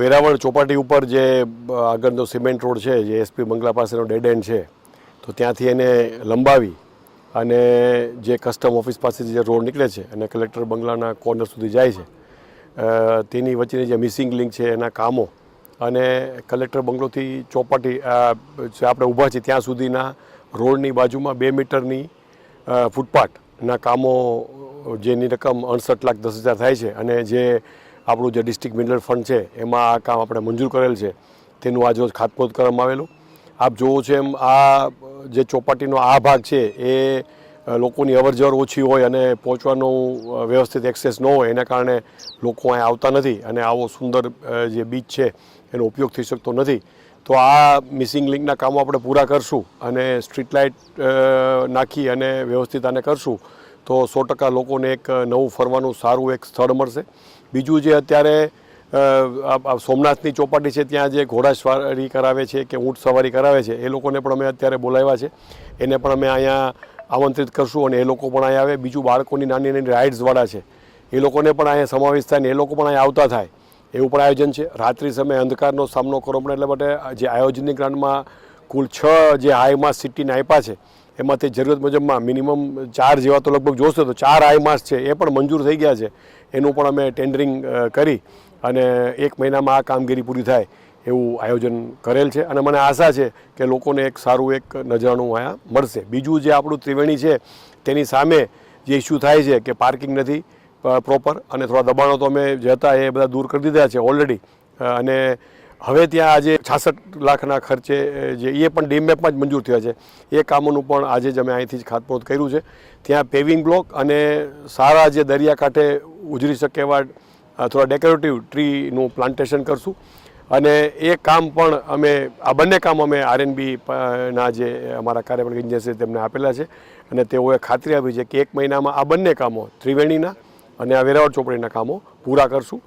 વેરાવળ ચોપાટી ઉપર જે આગળનો સિમેન્ટ રોડ છે, જે એસપી બંગલા પાસેનો ડેડ એન્ડ છે, તો ત્યાંથી એને લંબાવી અને જે કસ્ટમ ઓફિસ પાસેથી જે રોડ નીકળે છે અને કલેક્ટર બંગલાના કોર્નર સુધી જાય છે તેની વચ્ચેની જે મિસિંગ લિંક છે એના કામો અને કલેક્ટર બંગલોથી ચોપાટી આપણે ઊભા છીએ ત્યાં સુધીના રોડની બાજુમાં બે મીટરની ફૂટપાથના કામો, જેની રકમ અડસઠ લાખ દસ હજાર થાય છે અને જે આપણું જે ડિસ્ટ્રિક્ટ મિનરલ ફંડ છે, એમાં આ કામ આપણે મંજૂર કરેલ છે. તેનું આજરોજ ખાતમુહૂર્ત કરવામાં આવેલું. આપ જોવો છો એમ આ જે ચોપાટીનો આ ભાગ છે, એ લોકોની અવરજવર ઓછી હોય અને પહોંચવાનું વ્યવસ્થિત એક્સેસ ન હોય, એના કારણે લોકો અહીં આવતા નથી અને આવો સુંદર જે બીચ છે, એનો ઉપયોગ થઈ શકતો નથી. તો આ મિસિંગ લિંકના કામો આપણે પૂરા કરશું અને સ્ટ્રીટ લાઇટ નાખી અને વ્યવસ્થિત આને કરશું, તો સો ટકા લોકોને એક નવું ફરવાનું સારું એક સ્થળ મળશે. બીજું જે અત્યારે સોમનાથની ચોપાટી છે, ત્યાં જે ઘોડા સવારી કરાવે છે કે ઊંટ સવારી કરાવે છે, એ લોકોને પણ અમે અત્યારે બોલાવ્યા છે. એને પણ અમે અહીંયા આમંત્રિત કરશું અને એ લોકો પણ અહીંયા આવે. બીજું બાળકોની નાની નાની રાઇડ્સવાળા છે, એ લોકોને પણ અહીંયા સમાવેશ થાય ને એ લોકો પણ અહીંયા આવતા થાય. એવું પણ આયોજન છે. રાત્રિ સમયે અંધકારનો સામનો કરવો પડે એટલે માટે જે આયોજનની ગ્રાન્ડમાં કુલ છ જે હાઈમાસ સિટીને આપ્યા છે એમાંથી જરૂરત મુજબમાં મિનિમમ ચાર જેવા તો લગભગ જોશે તો ચાર હાઈમાસ છે, એ પણ મંજૂર થઈ ગયા છે. એનું પણ અમે ટેન્ડરિંગ કરી અને એક મહિનામાં આ કામગીરી પૂરી થાય એવું આયોજન કરેલ છે. અને મને આશા છે કે લોકોને એક સારું એક નજરાણું અહીંયા મળશે. બીજું જે આપણું ત્રિવેણી છે, તેની સામે જે ઇસ્યુ થાય છે કે પાર્કિંગ નથી પ્રોપર અને થોડા દબાણો તો અમે જે હતા એ બધા દૂર કરી દીધા છે ઓલરેડી અને હવે ત્યાં આજે છાસઠ લાખના ખર્ચે જે એ પણ ડીમેપમાં જ મંજૂર થયા છે. એ કામોનું પણ આજે જ અમે અહીંથી જ ખાતમુહૂર્ત કર્યું છે. ત્યાં પેવિંગ બ્લોક અને સારા જે દરિયાકાંઠે ઉજરી શકે એવા થોડા ડેકોરેટિવ ટ્રીનું પ્લાન્ટેશન કરશું. અને એ કામ પણ અમે, આ બંને કામ અમે આરએનબી ના જે અમારા કાર્યપાલક ઇન્જિનિયર તેમને આપેલા છે. અને તેઓએ ખાતરી આપી છે કે એક મહિનામાં આ બંને કામો ત્રિવેણીના અને આ વેરાવળ ચોપડીના કામો પૂરા કરશું.